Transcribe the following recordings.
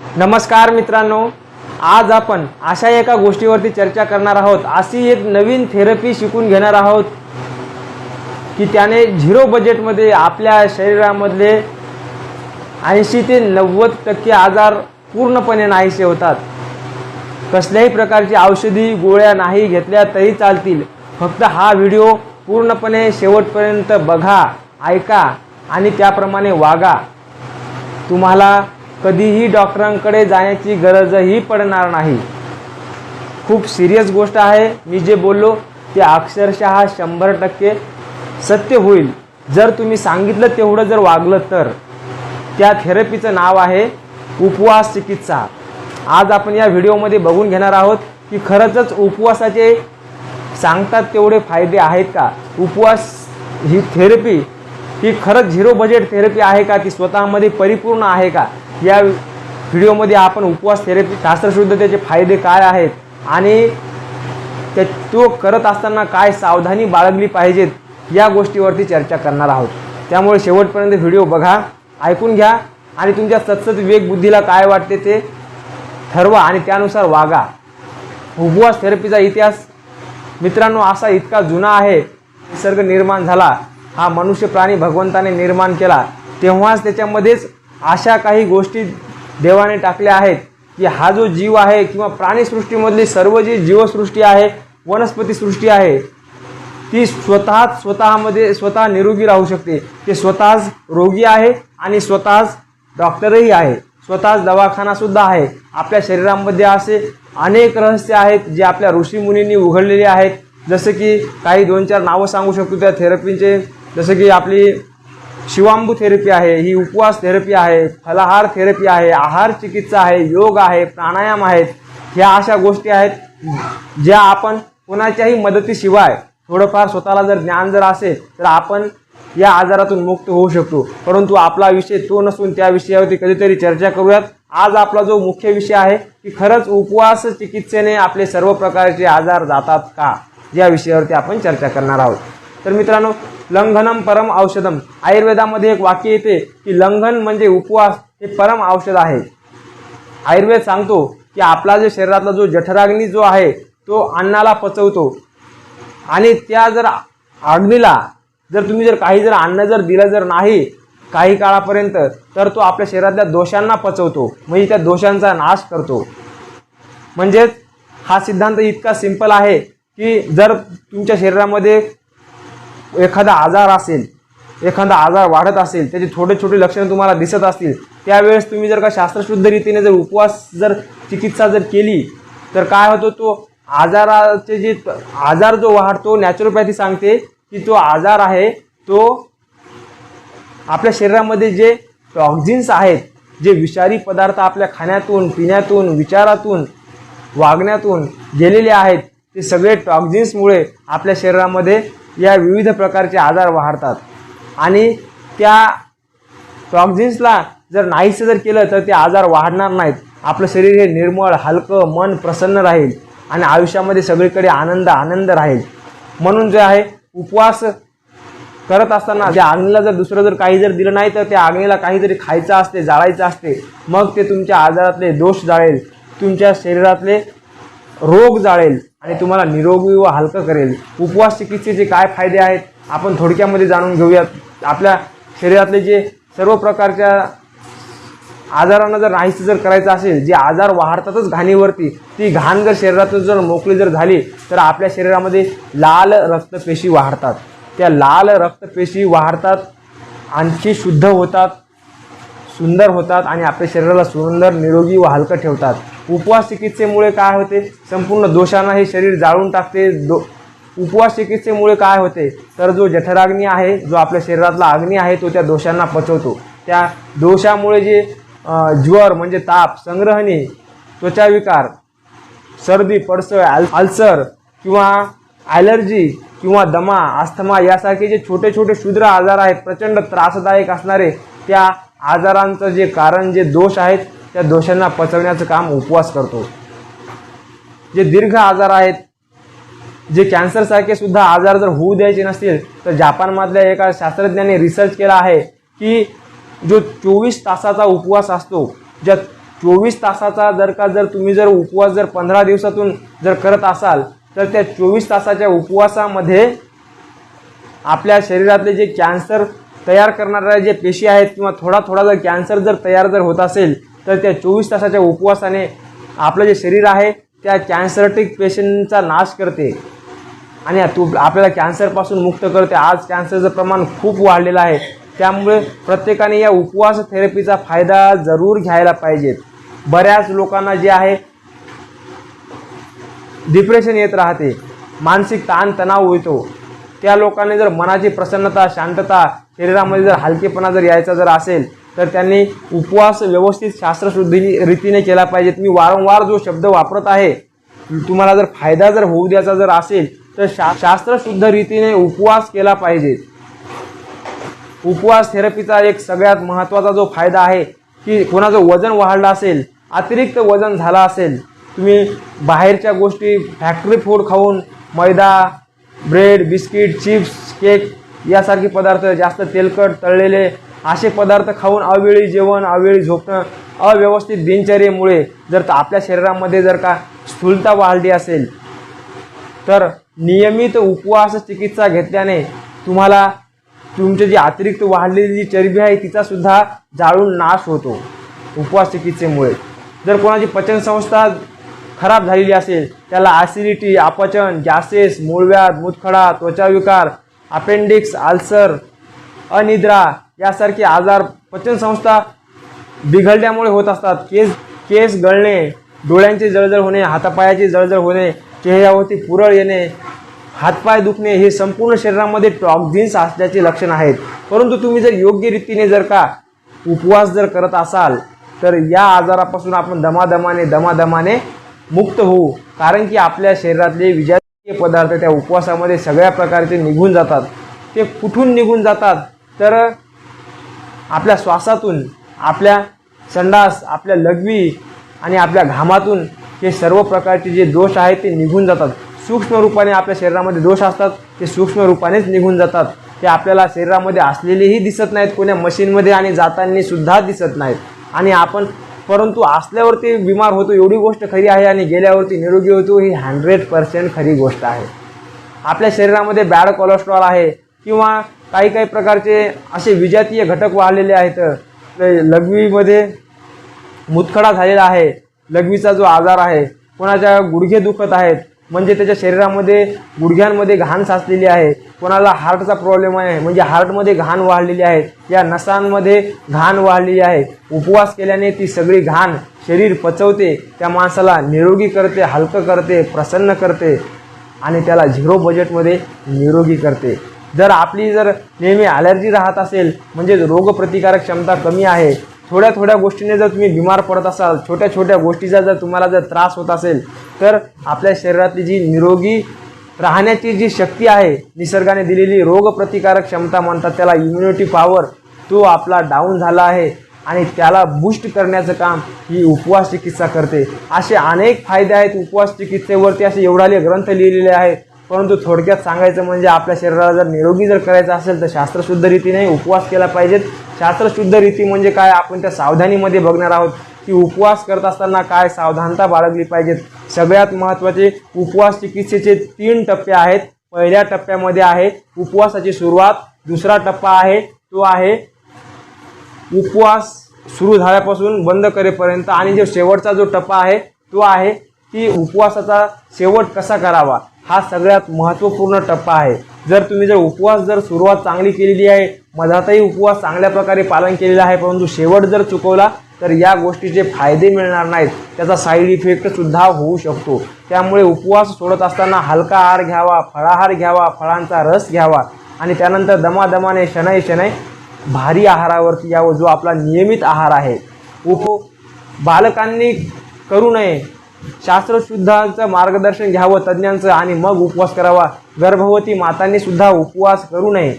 नमस्कार मित्रांनो आज आपण अशा एका गोष्टीवरती चर्चा करणार आहोत. अशी एक नवीन थेरपी शिकून घेणार आहोत की त्याने झिरो बजेटमध्ये आपल्या शरीरामधले ऐंशी ते नव्वद टक्के आजार पूर्णपणे नाहीसे होतात. कसल्याही प्रकारची औषधी गोळ्या नाही घेतल्या तरी चालतील. फक्त हा व्हिडिओ पूर्णपणे शेवटपर्यंत बघा ऐका आणि त्याप्रमाणे वागा. तुम्हाला कधीही डॉक्टरांकडे जाण्याची गरजही पडणार नाही. खूप सिरियस गोष्ट आहे. मी जे बोललो ते अक्षरशः शंभर टक्के सत्य होईल. जर तुम्ही सांगितलं तेवढं जर वागलं तर. त्या थेरपीचं नाव आहे उपवास चिकित्सा. आज आपण या व्हिडिओमध्ये बघून घेणार आहोत की खरंच उपवासाचे सांगतात तेवढे फायदे आहेत का? उपवास ही थेरपी ही खरंच झिरो बजेट थेरपी आहे का? ती स्वतःमध्ये परिपूर्ण आहे का? या व्हिडिओमध्ये आपण उपवास थेरपी शास्त्रशुद्धतेचे फायदे काय आहेत आणि त्या तो करत असताना काय सावधानी बाळगली पाहिजेत या गोष्टीवरती चर्चा करणार आहोत. त्यामुळे शेवटपर्यंत व्हिडिओ बघा ऐकून घ्या आणि तुमच्या सतसत विवेक बुद्धीला काय वाटते ते ठरवा आणि त्यानुसार वागा. उपवास थेरपीचा इतिहास मित्रांनो असा इतका जुना आहे निसर्ग निर्माण झाला हा मनुष्य प्राणी भगवंताने निर्माण केला तेव्हाच त्याच्यामध्येच अशा काही गोष्टी देवाने टाकल्या आहेत की हा जो जीव आहे किंवा प्राणीसृष्टीमधली सर्व जी जीवसृष्टी आहे वनस्पतीसृष्टी आहे ती स्वतः स्वतःमध्ये स्वतः निरोगी राहू शकते. ते स्वतःच रोगी आहे आणि स्वतःच डॉक्टरही आहे. स्वतःच दवाखानासुद्धा आहे. आपल्या शरीरामध्ये असे अनेक रहस्य आहेत जे आपल्या ऋषीमुनींनी उघडलेले आहेत. जसं की काही दोन चार नावं सांगू शकतो त्या थेरपींचे. जसं की आपली शिवांबू थेरपी आहे ही उपवास थेरपी आहे फलाहार थेरपी आहे आहार चिकित्सा आहे योग आहे प्राणायाम आहेत ह्या अशा गोष्टी आहेत ज्या आपण कोणाच्याही मदतीशिवाय थोडंफार स्वतःला जर ज्ञान जर असेल तर आपण या आजारातून मुक्त होऊ शकतो. परंतु आपला विषय तो नसून त्या विषयावरती कधीतरी चर्चा करूयात. आज आपला जो मुख्य विषय आहे की खरंच उपवास चिकित्सेने आपले सर्व प्रकारचे आजार जातात का? या विषयावरती आपण चर्चा करणार आहोत. तर मित्रांनो लंघनम परम औषधम. आयुर्वेदामध्ये एक वाक्य येते की लंघन म्हणजे उपवास हे परम औषध आहे. आयुर्वेद सांगतो की आपला जो शरीरातला जो जठराग्नी जो आहे तो अन्नाला पचवतो. आणि त्या जर अग्नीला जर तुम्ही जर काही जर अन्न जर दिलं जर नाही काही काळापर्यंत तर तो आपल्या शरीरातल्या दोषांना पचवतो. म्हणजे त्या दोषांचा नाश करतो. म्हणजेच हा सिद्धांत इतका सिंपल आहे की जर तुमच्या शरीरामध्ये एखादा आजार असेल एखादा आजार वाढत असेल त्याचे छोटे छोटे लक्षणं तुम्हाला दिसत असतील त्यावेळेस तुम्ही जर का शास्त्रशुद्ध रीतीने जर उपवास जर चिकित्सा जर केली तर काय होतो तो आजाराचे जे आजार जो वाढतो नॅचरोपॅथी सांगते की तो आजार आहे तो आपल्या शरीरामध्ये जे टॉक्झिन्स आहेत जे विषारी पदार्थ आपल्या खाण्यातून पिण्यातून विचारातून वागण्यातून गेलेले आहेत ते सगळे टॉक्झिन्समुळे आपल्या शरीरामध्ये या विविध प्रकारचे आजार वाढतात. आणि त्या टॉक्झिन्सला जर नाहीसं जर केलं तर ते आजार वाढणार नाहीत. आपलं शरीर हे निर्मळ हलकं मन प्रसन्न राहील आणि आयुष्यामध्ये सगळीकडे आनंद आनंद राहील. म्हणून जे आहे उपवास करत असताना त्या आग्नीला जर दुसरं जर काही जर दिलं नाही तर त्या आग्नीला काहीतरी खायचं असते जाळायचं असते. मग ते तुमच्या आजारातले दोष जाळेल. तुमच्या शरीरातले रोग जाळेल. आणि तुम्हाला निरोगी व हलकं करेल. उपवास चिकित्सेचे काय फायदे आहेत आपण थोडक्यामध्ये जाणून घेऊयात. आपल्या शरीरातले जे सर्व प्रकारच्या आजारांना जर नाहीसं जर करायचं असेल जे आजार वाढतातच घाणीवरती ती घाण जर शरीरातून जर मोकळी जर झाली तर आपल्या शरीरामध्ये लाल रक्तपेशी वाढतात. त्या लाल रक्तपेशी वाढतात आणखी शुद्ध होतात सुंदर होतात आणि आपल्या शरीराला सुंदर निरोगी व हलकं ठेवतात. उपवास चिकित्सेमुळे काय होते? संपूर्ण दोषांना हे शरीर जाळून टाकते. दो उपवास चिकित्सेमुळे काय होते? तर जो जठराग्नी आहे जो आपल्या शरीरातला अग्नी आहे तो त्या दोषांना पचवतो. त्या दोषामुळे जे ज्वर म्हणजे ताप संग्रहणी त्वचाविकार सर्दी पडसळ अल अल्सर किंवा ॲलर्जी किंवा दमा अस्थमा यासारखे जे छोटे छोटे क्षुद्र आजार आहेत प्रचंड त्रासदायक असणारे त्या आजारांचं जे कारण जे दोष आहेत त्या दोषांना पचवण्याचं काम उपवास करतो. जे दीर्घ आजार आहेत जे कॅन्सरसारखे सुद्धा आजार जर होऊ द्यायचे नसतील तर जपानमधल्या एका शास्त्रज्ञाने रिसर्च केला आहे की जो चोवीस तासाचा उपवास असतो ज्या चोवीस तासाचा जर का जर तुम्ही जर उपवास जर पंधरा दिवसातून जर करत असाल तर त्या चोवीस तासाच्या उपवासामध्ये आपल्या शरीरातले जे कॅन्सर तयार करणाऱ्या जे पेशी आहेत किंवा थोडा थोडा जर कॅन्सर जर तयार जर होत असेल तर त्या चोवीस तासाच्या उपवासाने आपलं जे शरीर आहे त्या कॅन्सरटिक पेशंटचा नाश करते. आणि तू आपल्याला कॅन्सरपासून मुक्त करते. आज कॅन्सरचं प्रमाण खूप वाढलेलं आहे. त्यामुळे प्रत्येकाने या उपवास थेरपीचा फायदा जरूर घ्यायला पाहिजेत बऱ्याच लोकांना जे आहे डिप्रेशन येत राहते. मानसिक ताणतणाव येतो त्या लोकांनी जर मनाची प्रसन्नता शांतता शरीरामध्ये जर हलकेपणा जर यायचा जर असेल तर त्यांनी उपवास व्यवस्थित शास्त्रशुद्धी रीतीने केला पाहिजेत. मी वारंवार जो शब्द वापरत आहे तुम्हाला जर फायदा जर होऊ द्यायचा जर असेल तर शा शास्त्रशुद्ध रीतीने उपवास केला पाहिजे. उपवास थेरपीचा एक सगळ्यात महत्त्वाचा जो फायदा आहे की कोणाचं वजन वाढलं असेल अतिरिक्त वजन झालं असेल तुम्ही बाहेरच्या गोष्टी फॅक्टरी फूड खाऊन मैदा ब्रेड बिस्किट चिप्स केक यासारखे पदार्थ जास्त तेलकट तळलेले असे पदार्थ खाऊन अवेळी जेवण अवेळी झोपणं अव्यवस्थित दिनचर्येमुळे जर का आपल्या शरीरामध्ये जर का स्थूलता वाढली असेल तर नियमित उपवास चिकित्सा घेतल्याने तुम्हाला तुमची जी अतिरिक्त वाढलेली जी चरबी आहे तिचा सुद्धा जाळून नाश होतो उपवास चिकित्सेमुळे. जर कोणाची पचनसंस्था खराब झालेली असेल त्याला ॲसिडिटी अपचन गॅसेस मूळव्याध मुतखडा त्वचाविकार अपेंडिक्स आल्सर अनिद्रा यासारखे आजार पचनसंस्था बिघडल्यामुळे होत असतात. केस केस गळणे डोळ्यांची जळजळ होणे हातापायाची जळजळ होणे चेहऱ्यावरती पुरळ येणे हातपाय दुखणे हे संपूर्ण शरीरामध्ये टॉक्झिन्स असल्याचे लक्षण आहेत. परंतु तुम्ही जर योग्य रीतीने जर का उपवास जर करत असाल तर या आजारापासून आपण दमादमाने दमादमाने मुक्त होऊ. कारण की आपल्या शरीरातले विजातीय पदार्थ त्या उपवासामध्ये सगळ्या प्रकारचे निघून जातात. ते कुठून निघून जातात? तर आपल्या श्वासातून आपल्या संडास आपल्या लघवी आणि आपल्या घामातून हे सर्व प्रकारचे जे दोष आहेत ते निघून जातात. सूक्ष्म रूपाने आपल्या शरीरामध्ये दोष असतात ते सूक्ष्म रूपानेच निघून जातात. ते आपल्याला शरीरामध्ये असलेलेही दिसत नाहीत कोण्या मशीनमध्ये आणि जाताना सुद्धा दिसत नाहीत. आणि आपण परंतु असल्यावरती बिमार होतो एवढी गोष्ट खरी आहे आणि गेल्यावरती निरोगी होतो ही हंड्रेड पर्सेंट खरी गोष्ट आहे. आपल्या शरीरामध्ये बॅड कोलेस्ट्रॉल आहे किंवा काही काही प्रकारचे असे विजातीय घटक वाढलेले आहेत. लघवीमध्ये मुतखडा झालेला आहे. लघवीचा जो आजार आहे कोणाच्या गुडघे दुखत आहेत म्हणजे त्याच्या शरीरामध्ये गुडघ्यांमध्ये घाण साचलेली आहे कोणाला हार्टचा प्रॉब्लेम आहे म्हणजे हार्टमध्ये घाण वाढलेली आहे या नसांमध्ये घाण वाढलेली आहे. उपवास केल्याने ती सगळी घाण शरीर पचवते त्या माणसाला निरोगी करते हलकं करते प्रसन्न करते आणि त्याला झिरो बजेटमध्ये निरोगी करते. जर आपली जर नेहमी ॲलर्जी राहत असेल म्हणजे रोगप्रतिकारक क्षमता कमी आहे थोड्या थोड्या गोष्टीने जर तुम्ही बिमार पडत असाल छोट्या छोट्या गोष्टीचा जर तुम्हाला जर त्रास होत असेल तर आपल्या शरीरातली जी निरोगी राहण्याची जी शक्ती आहे निसर्गाने दिलेली रोगप्रतिकारक क्षमता म्हणतात त्याला इम्युनिटी पॉवर तो आपला डाऊन झाला आहे आणि त्याला बूस्ट करण्याचं काम ही उपवास चिकित्सा करते. असे अनेक फायदे आहेत उपवास चिकित्सेवरती असे एवढाले ग्रंथ लिहिलेले आहेत. परंतु थोडक्यात सांगायचं म्हणजे आपल्या शरीराला जर निरोगी जर करायचं असेल तर शास्त्रशुद्ध रीतीने उपवास केला पाहिजेत. शास्त्रशुद्ध रीती म्हणजे काय? आपण त्या सावधानीमध्ये बघणार आहोत की उपवास करत असताना काय सावधानता बाळगली पाहिजेत. सगळ्यात महत्त्वाचे उपवास चिकित्सेचे तीन टप्पे आहेत. पहिल्या टप्प्यामध्ये आहे उपवासाची सुरुवात दुसरा टप्पा आहे तो आहे उपवास सुरू झाल्यापासून बंद करेपर्यंत आणि जो शेवटचा जो टप्पा आहे तो आहे की उपवासाचा शेवट कसा करावा? हा सगळ्यात महत्त्वपूर्ण टप्पा आहे. जर तुम्ही जर उपवास जर सुरुवात चांगली केलेली आहे मधातही उपवास चांगल्या प्रकारे पालन केलेला आहे परंतु शेवट जर चुकवला तर या गोष्टीचे फायदे मिळणार नाहीत. त्याचा साईड इफेक्टसुद्धा होऊ शकतो. त्यामुळे उपवास सोडत असताना हलका आहार घ्यावा फळाहार घ्यावा फळांचा रस घ्यावा आणि त्यानंतर दमादमाने शनै शनै भारी आहारावरती यावं जो आपला नियमित आहार आहे. उप बालकांनी करू नये. शास्त्रशुद्धांचं मार्गदर्शन घ्यावं तज्ज्ञांचं आणि मग उपवास करावा. गर्भवती मातांनी सुद्धा उपवास करू नये.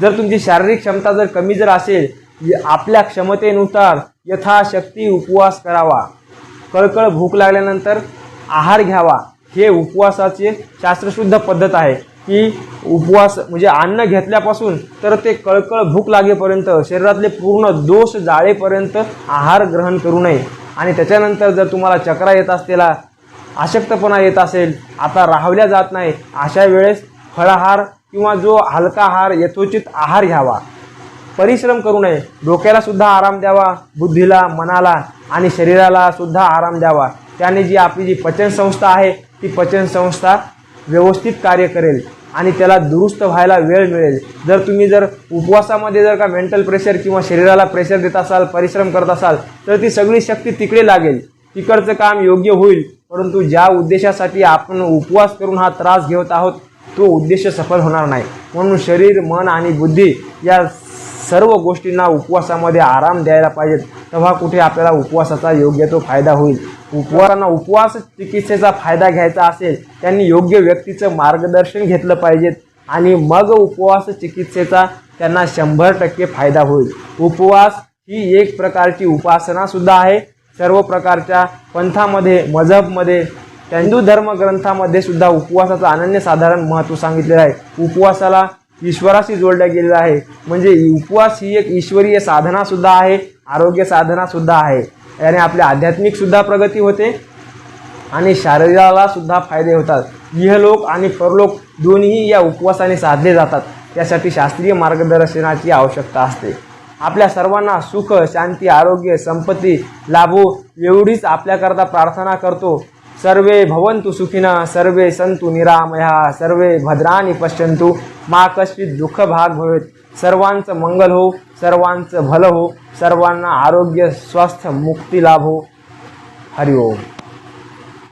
जर तुमची शारीरिक क्षमता जर कमी जर असेल आपल्या क्षमतेनुसार यथाशक्ती उपवास करावा. कळकळ भूक लागल्यानंतर आहार घ्यावा. हे उपवासाचे शास्त्रशुद्ध पद्धत आहे की उपवास म्हणजे अन्न घेतल्यापासून तर ते कळकळ भूक लागेपर्यंत शरीरातले पूर्ण दोष जाळेपर्यंत आहार ग्रहण करू नये. आणि त्याच्यानंतर जर तुम्हाला चक्रा येत असलेला अशक्तपणा येत असेल आता राहवल्या जात नाही अशा वेळेस फळाहार किंवा जो हलका आहार यथोचित आहार घ्यावा. परिश्रम करू नये. डोक्याला सुद्धा आराम द्यावा बुद्धीला मनाला आणि शरीराला सुद्धा आराम द्यावा. त्याने जी आपली जी पचनसंस्था आहे ती पचनसंस्था व्यवस्थित कार्य करेल. आणि त्याला दुरुस्त व्हायला वेळ मिळेल. जर तुम्ही जर उपवासामध्ये जर का मेंटल प्रेशर किंवा शरीराला प्रेशर देत असाल परिश्रम करत असाल तर ती सगळी शक्ती तिकडे लागेल. तिकडचं काम योग्य होईल. परंतु ज्या उद्देशासाठी आपण उपवास करून हा त्रास घेत आहोत तो उद्देश सफल होणार नाही. म्हणून शरीर मन आणि बुद्धी या सर्व गोष्टींना उपवासामध्ये आराम द्यायला पाहिजेत तेव्हा कुठे आपल्याला उपवासाचा योग्य तो फायदा होईल. उपवासांना उपवास चिकित्सेचा फायदा घ्यायचा असेल त्यांनी योग्य व्यक्तीचं मार्गदर्शन घेतलं पाहिजेत आणि मग उपवास चिकित्सेचा त्यांना शंभर टक्के फायदा होईल. उपवास ही एक प्रकारची उपासनासुद्धा आहे. सर्व प्रकारच्या पंथामध्ये मजहबमध्ये हिंदू धर्मग्रंथामध्ये सुद्धा उपवासाचं अनन्यसाधारण महत्त्व सांगितलेलं आहे. उपवासाला ईश्वराशी जोडल्या गेलेला आहे. म्हणजे उपवास ही एक ईश्वरीय साधना सुद्धा आहे आरोग्य साधना सुद्धा आहे. याने आपल्या आध्यात्मिक सुद्धा प्रगती होते आणि शरीराला सुद्धा फायदे होतात. इहलोक आणि परलोक दोन्ही या उपवासाने साधले जातात. त्यासाठी शास्त्रीय मार्गदर्शनाची आवश्यकता असते. आपल्या सर्वांना सुख शांती आरोग्य संपत्ती लाभो एवढीच आपल्याकरता प्रार्थना करतो. सर्वे भवन्तु सुखिनः सर्वे सन्तु निरामया सर्वे भद्राणी पश्यन्तु। मा कश्चित दुःख भाग भवेत। सर्वांचं मंगल हो सर्वांचं भलं हो सर्वांना आरोग्य स्वस्थ मुक्ती लाभो। हरिओम